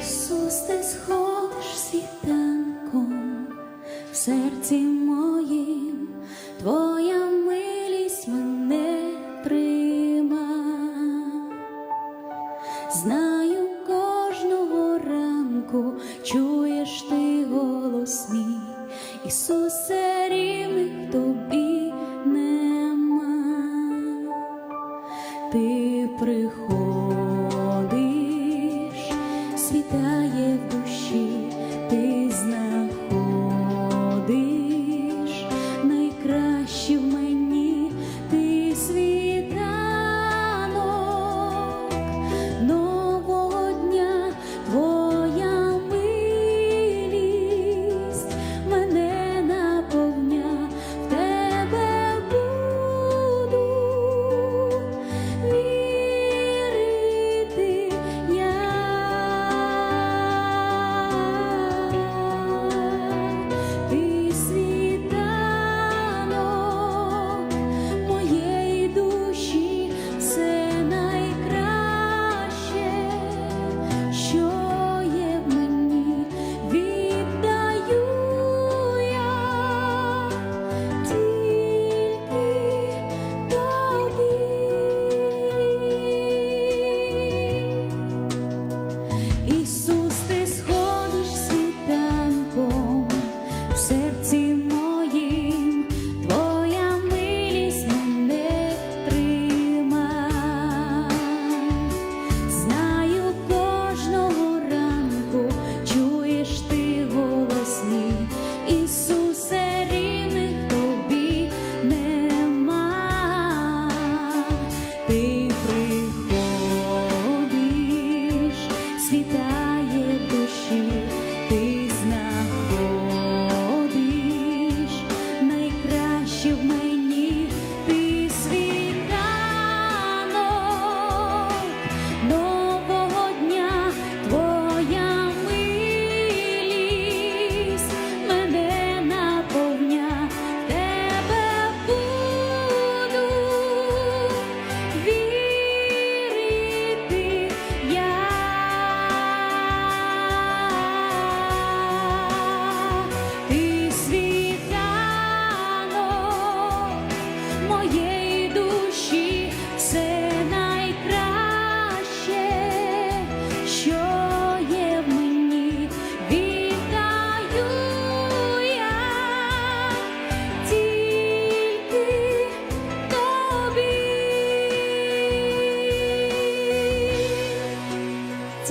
Ісус, ти сходиш світанком в серці моїм, Твоя милість мене трима, знаю кожного ранку, чуєш ти голос мій, Ісусе рівних тобі нема, ти приходиш.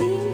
You.